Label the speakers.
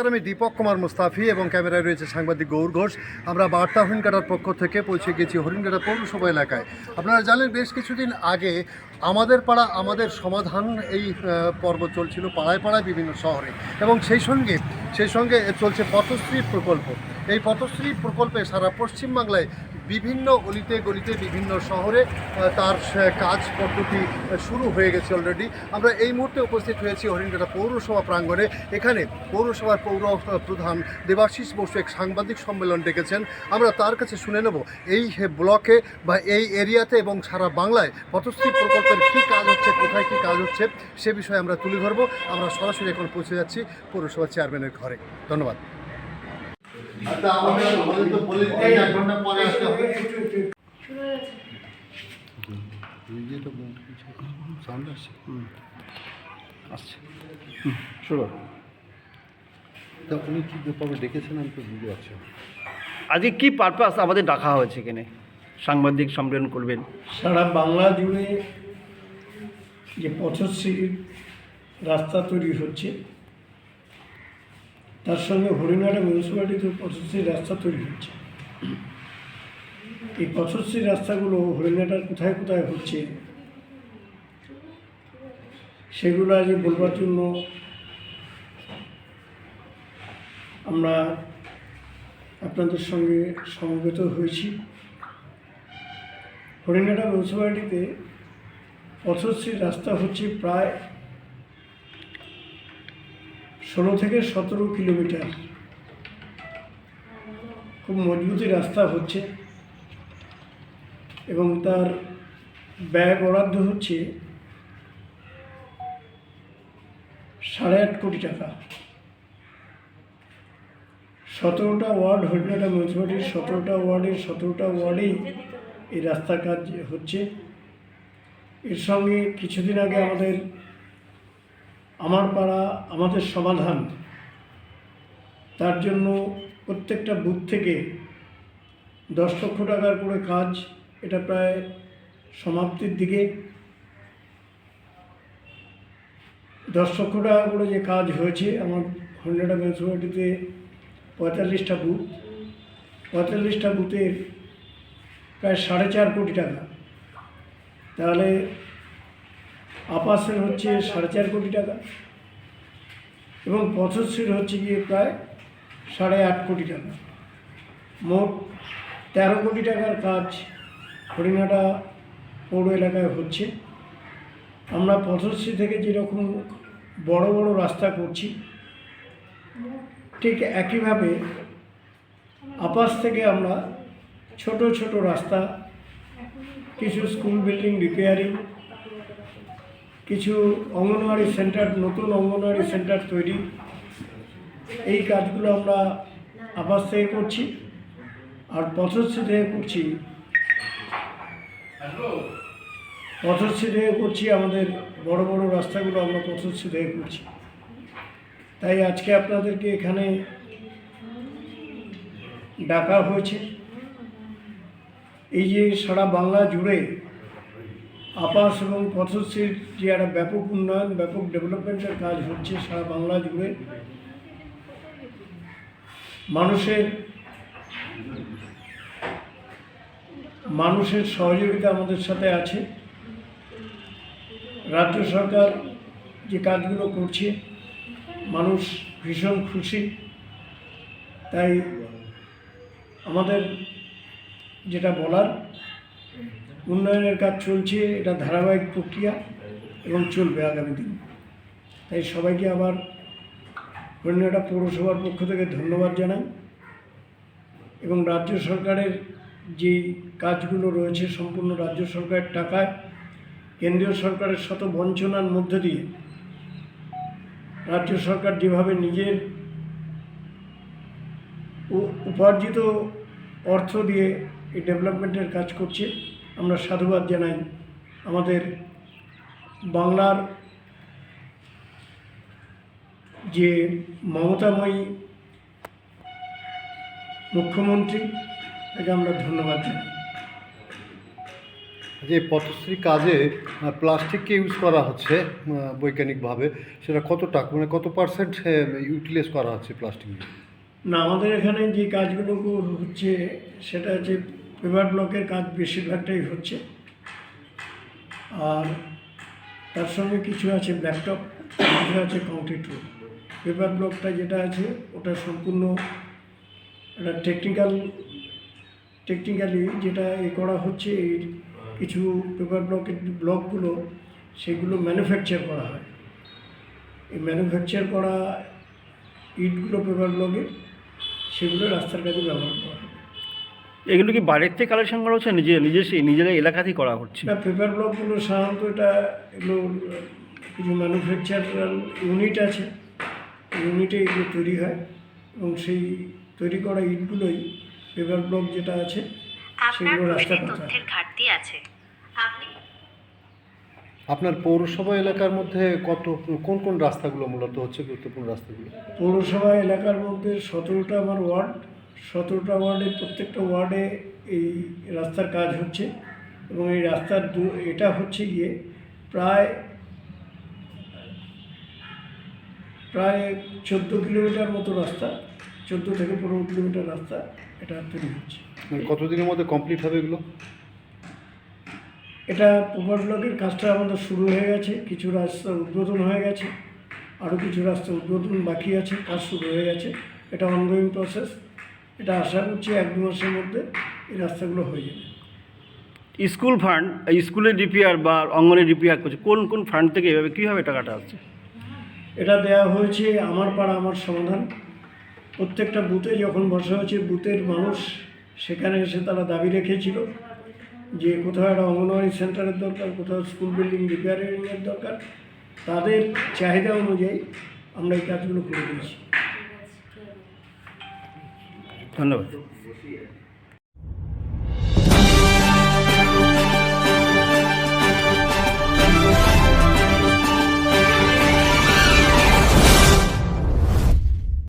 Speaker 1: নমস্কার আমি দীপক কুমার মুস্তাফি এবং ক্যামেরায় রয়েছে সাংবাদিক গৌর ঘোষ। আমরা বার্তা হরিণঘাটার পক্ষ থেকে পৌঁছে গেছি হরিণঘাটা পৌরসভা এলাকায়। আপনারা জানেন, বেশ কিছুদিন আগে আমাদের পাড়া, আমাদের সমাধান এই পর্ব চলছিল পাড়ায় পাড়ায় বিভিন্ন শহরে। এবং সেই সঙ্গে সেই সঙ্গে চলছে পথশ্রী প্রকল্প। এই পথশ্রী প্রকল্পে সারা পশ্চিমবাংলায় বিভিন্ন অলিতে গলিতে বিভিন্ন শহরে তার কাজ পদ্ধতি শুরু হয়ে গেছে অলরেডি আমরা এই মুহূর্তে উপস্থিত হয়েছি হরিণঘাটা পৌরসভা প্রাঙ্গণে। এখানে পৌরসভার পৌর প্রধান দেবাশিস বসু এক সাংবাদিক সম্মেলন ডেকেছেন। আমরা তার কাছে শুনে নেব, এই ব্লকে বা এই এরিয়াতে এবং সারা বাংলায় পথশ্রী প্রকল্পের কী কাজ হচ্ছে, কোথায় কী কাজ হচ্ছে, সে বিষয়ে আমরা তুলে ধরবো। আমরা সরাসরি এখন পৌঁছে যাচ্ছি পৌরসভা চেয়ারম্যানের ঘরে। ধন্যবাদ। আচ্ছা আমাদের আমাদের তো বলে দিতে এক ঘণ্টা পরে আসতে হবে।
Speaker 2: আচ্ছা শুরু
Speaker 1: তা উনি কী ব্যাপারে ডেকেছেন আমি তো বুঝতে পারছি
Speaker 2: আজকে কি পারপাস আমাদের ডাকা হয়েছে এখানে? সাংবাদিক সম্মেলন করবেন।
Speaker 3: সারা বাংলা জুড়ে যে পথশ্রীর রাস্তা তৈরি হচ্ছে তার সঙ্গে হরিণাটা মিউনিসিপ্যালিটিতেও পথশ্রীর রাস্তা তৈরি হচ্ছে। এই পথশ্রীর রাস্তাগুলো হরিণাটার কোথায় কোথায় হচ্ছে, সেগুলো আজ বলবার জন্য আমরা আপনাদের সঙ্গে সমবেত হয়েছি। হরিণাটা মিউনিসিপ্যালিটিতে পথশ্রী রাস্তা হচ্ছে প্রায় ষোলো থেকে সতেরো কিলোমিটার। খুব মজবুতি রাস্তা হচ্ছে এবং তার ব্যয় বরাদ্দ হচ্ছে সাড়ে আট কোটি টাকা। সতেরোটা ওয়ার্ড হরিণাটা মিউনিসিপ্যালিটির সতেরোটা ওয়ার্ডে সতেরোটা ওয়ার্ডেই এই রাস্তার কাজ হচ্ছে। এর সঙ্গে কিছুদিন আগে আমাদের আমার পাড়া, আমাদের সমাধান। তার জন্য প্রত্যেকটা বুথ থেকে দশ লক্ষ টাকার করে কাজ এটা প্রায় সমাপ্তির দিকে। দশ লক্ষ টাকা করে যে কাজ হয়েছে আমার হন্ড্রেড মিউনিসিপ্যালিটিতে পঁয়তাল্লিশটা বুথ। পঁয়তাল্লিশটা বুথের প্রায় সাড়ে চার কোটি টাকা। তাহলে আপাসের হচ্ছে সাড়ে চার কোটি টাকা এবং পথশ্রীর হচ্ছে গিয়ে প্রায় সাড়ে আট কোটি টাকা। মোট তেরো কোটি টাকার কাজ হরিণাটা পৌর এলাকায় হচ্ছে। আমরা পথশ্রী থেকে যেরকম বড় বড় রাস্তা করছি, ঠিক একইভাবে আপাস থেকে আমরা ছোট ছোট রাস্তা, কিছু স্কুল বিল্ডিং রিপেয়ারিং কিছু অঙ্গনওয়াড়ি সেন্টার নতুন অঙ্গনওয়াড়ি সেন্টার তৈরি। এই কাজগুলো আমরা আবাস থেকে করছি আর পথশ্রী থেকে করছি। পথশ্রী থেকে করছি আমাদের বড় বড় রাস্তাগুলো আমরা পথশ্রী থেকে করছি। তাই আজকে আপনাদেরকে এখানে ডাকা হয়েছে। এই যে সারা বাংলা জুড়ে আবাস এবং পথশ্রীর যে একটা ব্যাপক উন্নয়ন, ব্যাপক ডেভেলপমেন্টের কাজ হচ্ছে সারা বাংলা জুড়ে। মানুষের মানুষের সহযোগিতা আমাদের সাথে আছে। রাজ্য সরকার যে কাজগুলো করছে, মানুষ ভীষণ খুশি। তাই আমাদের যেটা বলার উন্নয়নের কাজ চলছে, এটা ধারাবাহিক প্রক্রিয়া এবং চলবে আগামী দিন। তাই সবাইকে আবার হরিণাটা পৌরসভার পক্ষ থেকে ধন্যবাদ জানাই এবং রাজ্য সরকারের যে কাজগুলো রয়েছে সম্পূর্ণ রাজ্য সরকারের টাকায়, কেন্দ্রীয় সরকারের শত বঞ্চনার মধ্য দিয়ে রাজ্য সরকার যেভাবে নিজের উপার্জিত অর্থ দিয়ে এই ডেভেলপমেন্টের কাজ করছে আমরা সাধুবাদ জানাই আমাদের বাংলার যে মমতাময়ী মুখ্যমন্ত্রী তাকে আমরা ধন্যবাদ জানাই।
Speaker 1: যে পথশ্রী কাজে প্লাস্টিককে ইউজ করা হচ্ছে বৈজ্ঞানিকভাবে সেটা কতটা মানে কত পার্সেন্ট ইউটিলাইজ করা হচ্ছে প্লাস্টিক
Speaker 3: না আমাদের এখানে যে কাজগুলো হচ্ছে সেটা হচ্ছে পেপার ব্লকের কাজ বেশিরভাগটাই হচ্ছে। আর তার সঙ্গে কিছু আছে ব্ল্যাকটপ কিছু আছে কংক্রিট রোড পেপার ব্লকটা যেটা আছে, ওটা সম্পূর্ণ একটা টেকনিক্যাল টেকনিক্যালি যেটা এ করা হচ্ছে, এই কিছু পেপার ব্লকের ব্লকগুলো সেগুলো ম্যানুফ্যাকচার করা হয়। এই ম্যানুফ্যাকচার করা ইটগুলো পেপার ব্লকে সেগুলো রাস্তার কাজে ব্যবহার করা হয়।
Speaker 2: এগুলো কি বাইরের থেকে কালেকশন করা হচ্ছে? নিজে নিজস্ব নিজের এলাকাতেই করা হচ্ছে?
Speaker 3: না পেপার ব্লকগুলো সাধারণত এটা এগুলো কিছু ম্যানুফ্যাকচারাল ইউনিট আছে। ইউনিটে এগুলো তৈরি হয় এবং সেই তৈরি করা ইটগুলোই পেপার ব্লক যেটা আছে সেগুলো রাস্তা
Speaker 4: তথ্যের ঘাটতি আছে। আপনি?
Speaker 1: আপনার পৌরসভা এলাকার মধ্যে কত কোন কোন রাস্তাগুলো মূলত হচ্ছে গুরুত্বপূর্ণ রাস্তাগুলো?
Speaker 3: পৌরসভা এলাকার মধ্যে সতেরোটা আমার ওয়ার্ড। সতেরোটা ওয়ার্ডে প্রত্যেকটা ওয়ার্ডে এই রাস্তার কাজ হচ্ছে এবং এই রাস্তার দু এটা হচ্ছে গিয়ে প্রায় প্রায় চোদ্দ কিলোমিটার মতো রাস্তা চোদ্দ থেকে পনেরো কিলোমিটার রাস্তা এটা তৈরি হচ্ছে।
Speaker 1: মানে কতদিনের মধ্যে কমপ্লিট হবে এগুলো?
Speaker 3: এটা প্রপার ব্লকের কাজটা আমাদের শুরু হয়ে গেছে কিছু রাস্তা উদ্বোধন হয়ে গেছে আরও কিছু রাস্তা উদ্বোধন বাকি আছে কাজ শুরু হয়ে গেছে। এটা অনগোয়িং প্রসেস এটা আশা করছি এক দু মাসের মধ্যে এই রাস্তাগুলো হয়ে যাবে।
Speaker 2: স্কুল ফান্ড স্কুলের রিপেয়ার বা অঙ্গনের রিপেয়ার করছে কোন কোন ফান্ড থেকে এভাবে কীভাবে টাকাটা আসছে?
Speaker 3: এটা দেওয়া হয়েছে আমার পাড়া আমার সমাধান। প্রত্যেকটা বুথে যখন বসা হয়েছে বুথের মানুষ সেখানে এসে তারা দাবি রেখেছিল যে কোথাও একটা অঙ্গনওয়াড়ি সেন্টারের দরকার কোথাও স্কুল বিল্ডিং রিপেয়ারিংয়ের দরকার। তাদের চাহিদা অনুযায়ী আমরা এই কাজগুলো করে দিয়েছি।
Speaker 2: ধন্যবাদ।